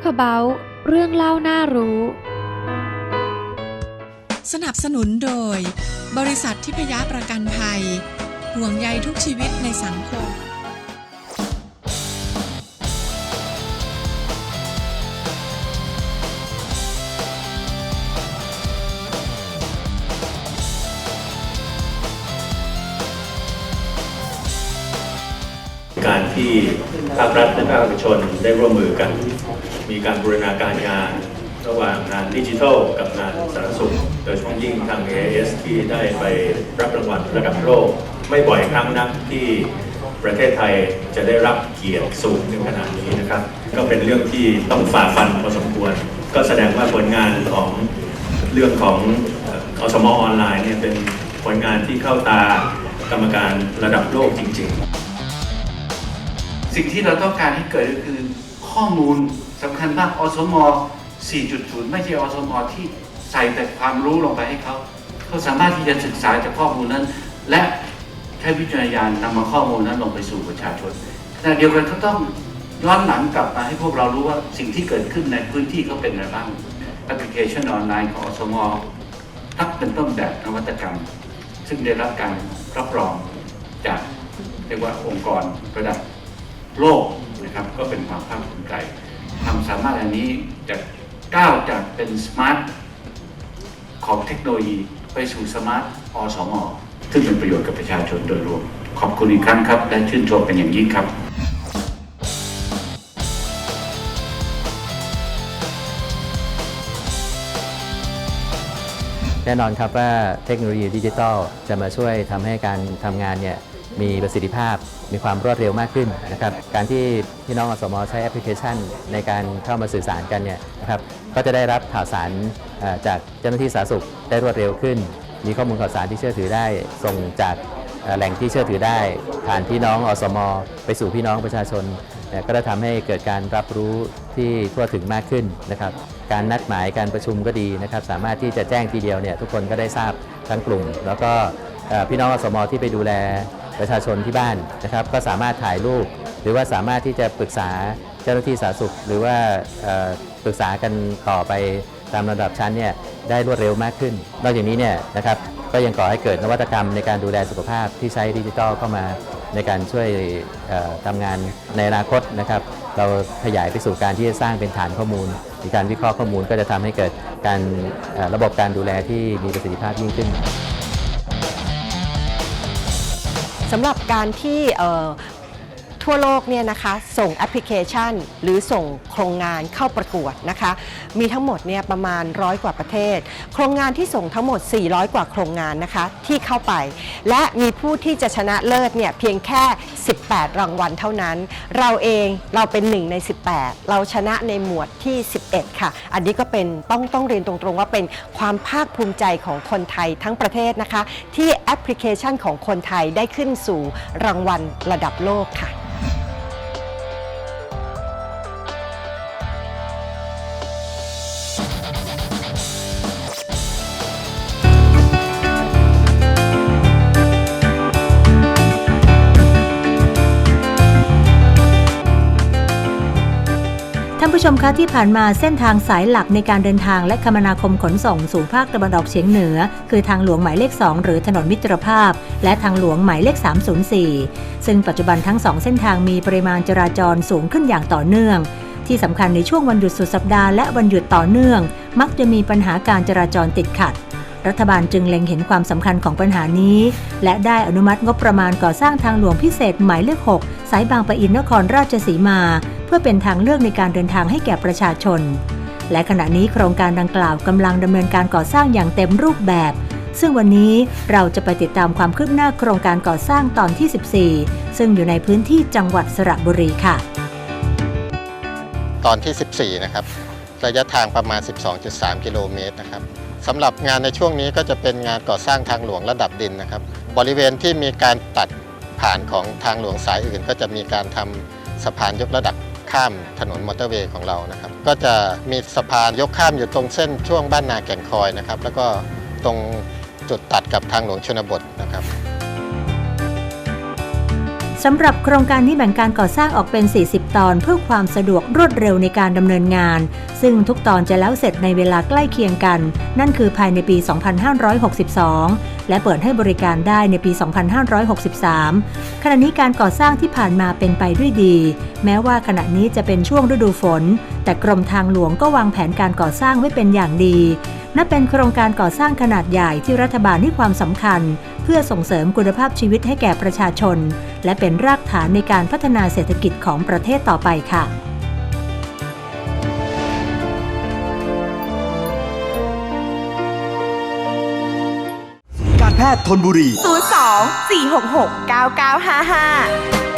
Walkabout เรื่องเล่าน่ารู้ สนับสนุนโดย บริษัททิพยประกันภัย ห่วงใยทุกชีวิตในสังคม การที่ภาครัฐและภาคเอกชนได้ร่วมมือกัน มีการบูรณาการงาน ระหว่างงานดิจิทัลกับงานสารสุขโดยเฉพาะยิ่งทาง AIS ที่ได้ไปรับรางวัลระดับโลกไม่บ่อยครั้งนักที่ประเทศไทยจะได้รับเกียรติสูงถึงขนาดนี้นะครับ ก็เป็นเรื่องที่ต้องฝ่าฟันพอสมควร ก็แสดงว่าผลงานของเรื่องของอสมออนไลน์เนี่ยเป็นผลงานที่เข้าตากรรมการระดับโลกจริง ๆ สิ่งที่เราต้องการให้เกิดก็คือ ข้อมูลสำคัญมากอสม 4.0 ไม่ใช่อสม ที่ใส่แต่ความรู้ลงไปให้เขา เขาสามารถที่จะศึกษาจากข้อมูลนั้น และใช้วิจารณญาณนำมาข้อมูลนั้นลงไปสู่ประชาชนขณะเดียวกันเขาต้องย้อนหลังกลับมาให้พวกเรารู้ว่าสิ่งที่เกิดขึ้นในพื้นที่เขาเป็นอะไรบ้างแอปพลิเคชันออนไลน์ของอสมทักเป็นต้นแบบนวัตกรรม ซึ่งได้รับการรับรองจากเรียกว่าองค์กรระดับโลก นะครับ ก็เป็นความภาคภูมิใจความสามารถอันนี้จะก้าวจากเป็นสมาร์ทของเทคโนโลยีไปสู่สมาร์ทอสมซึ่งเป็นประโยชน์กับประชาชนโดยรวม ขอบคุณอีกครั้งครับ และชื่นชมเป็นอย่างยิ่งครับแน่นอนครับว่าเทคโนโลยีดิจิทัลจะมาช่วยทำให้การทำงานเนี่ย มีประสิทธิภาพ มีความรวดเร็วมากขึ้นนะครับ การที่พี่น้องอสมใช้แอปพลิเคชัน ในการเข้ามาสื่อสารกันเนี่ยนะครับก็จะได้รับข่าวสารจากเจ้าหน้าที่สาธารณสุขได้รวดเร็วขึ้น มีข้อมูลข่าวสารที่เชื่อถือได้ส่งจากแหล่งที่เชื่อถือได้ ผ่านพี่น้องอสม ไปสู่พี่น้องประชาชน ก็จะทำให้เกิดการรับรู้ที่ทั่วถึงมากขึ้นนะครับ การนัดหมายการประชุมก็ดีนะครับ สามารถที่จะแจ้งทีเดียวเนี่ยทุกคนก็ได้ทราบทั้งกลุ่ม แล้วก็พี่น้องอสมที่ไปดูแล ประชาชนที่บ้านนะครับ ก็สามารถถ่ายรูป หรือว่าสามารถที่จะปรึกษาเจ้าหน้าที่สาธารณสุข หรือว่าปรึกษากันต่อไปตามระดับชั้นเนี่ยได้รวดเร็วมากขึ้น นอกจากนี้เนี่ยนะครับก็ยังก่อให้เกิดนวัตกรรมในการดูแลสุขภาพที่ใช้ดิจิทัลเข้ามาในการช่วยเอ่อทำงานในอนาคตนะครับ เราขยายไปสู่การที่จะสร้างเป็นฐานข้อมูลมีการวิเคราะห์ข้อมูลก็จะทำให้เกิดการระบบการดูแลที่มีประสิทธิภาพยิ่งขึ้น สำหรับการที่ ทั่วโลกเนี่ยนะคะส่งแอปพลิเคชัน หรือส่งโครงงานเข้าประกวดนะคะ มีทั้งหมดเนี่ยประมาณร้อยกว่าประเทศ โครงงานที่ส่งทั้งหมด 400 กว่าโครงงานนะคะที่เข้าไป และมีผู้ที่จะชนะเลิศเนี่ยเพียงแค่ 18 รางวัลเท่านั้น เราเองเราเป็นหนึ่งใน 18 เราชนะในหมวดที่ 11 ค่ะ อันนี้ก็เป็นต้องต้องเรียนตรงๆ ว่าเป็นความภาคภูมิใจของคนไทยทั้งประเทศนะคะ ที่แอปพลิเคชันของคนไทยได้ขึ้นสู่รางวัลระดับโลกค่ะ ผู้ชมคะที่ผ่านมาเส้นทางสายหลักในการเดินทางและคมนาคมขนส่งสู่ภาคตะวันออกเฉียงเหนือ คือทางหลวงหมายเลข 2 หรือถนนมิตรภาพ และทางหลวงหมายเลข 304 ซึ่งปัจจุบันทั้งสองเส้นทางมีปริมาณจราจรสูงขึ้นอย่างต่อเนื่อง ที่สำคัญในช่วงวันหยุดสุดสัปดาห์และวันหยุดต่อเนื่อง มักจะมีปัญหาการจราจรติดขัดรัฐบาลจึงเล็งเห็นความสำคัญของปัญหานี้ และได้อนุมัติงบประมาณก่อสร้างทางหลวงพิเศษหมายเลข 6 สายบางปะอินนครราชสีมา พื่อเป็นทางเลือกในการเดินทางให้แก่ประชาชน และขณะนี้โครงการดังกล่าวกำลังดำเนินการก่อสร้างอย่างเต็มรูปแบบ ซึ่งวันนี้เราจะไปติดตามความคืบหน้าโครงการก่อสร้างตอนที่ 14 ซึ่งอยู่ในพื้นที่จังหวัดสระบุรีค่ะ ตอนที่ 14 นะครับ ระยะทางประมาณ 12.3 กิโลเมตรนะครับสำหรับงานในช่วงนี้ก็จะเป็นงานก่อสร้างทางหลวงระดับดินนะครับ บริเวณที่มีการตัดผ่านของทางหลวงสายอื่น ก็จะมีการทำสะพานยกระดับ ข้ามถนนมอเตอร์เวย์ของเรานะครับ ก็จะมีสะพานยกข้ามอยู่ตรงเส้นช่วงบ้านนาแก่งคอยนะครับ แล้วก็ตรงจุดตัดกับทางหลวงชนบทนะครับ สำหรับโครงการนี้แบ่งการก่อสร้างออกเป็น 40 ตอนเพื่อความสะดวกรวดเร็วในการดำเนินงาน ซึ่งทุกตอนจะแล้วเสร็จในเวลาใกล้เคียงกัน นั่นคือภายในปี 2562 และเปิดให้บริการได้ในปี 2563 ขณะนี้การก่อสร้างที่ผ่านมาเป็นไปด้วยดี แม้ว่าขณะนี้จะเป็นช่วงฤดูฝน แต่กรมทางหลวงก็วางแผนการก่อสร้างไว้เป็นอย่างดีนับเป็นโครงการก่อสร้างขนาดใหญ่ที่รัฐบาลให้ความสำคัญ เพื่อส่งเสริมคุณภาพชีวิตให้แก่ประชาชน และเป็นรากฐานในการพัฒนาเศรษฐกิจของประเทศต่อไปค่ะ พทย์ธนบุรี 02 466 9955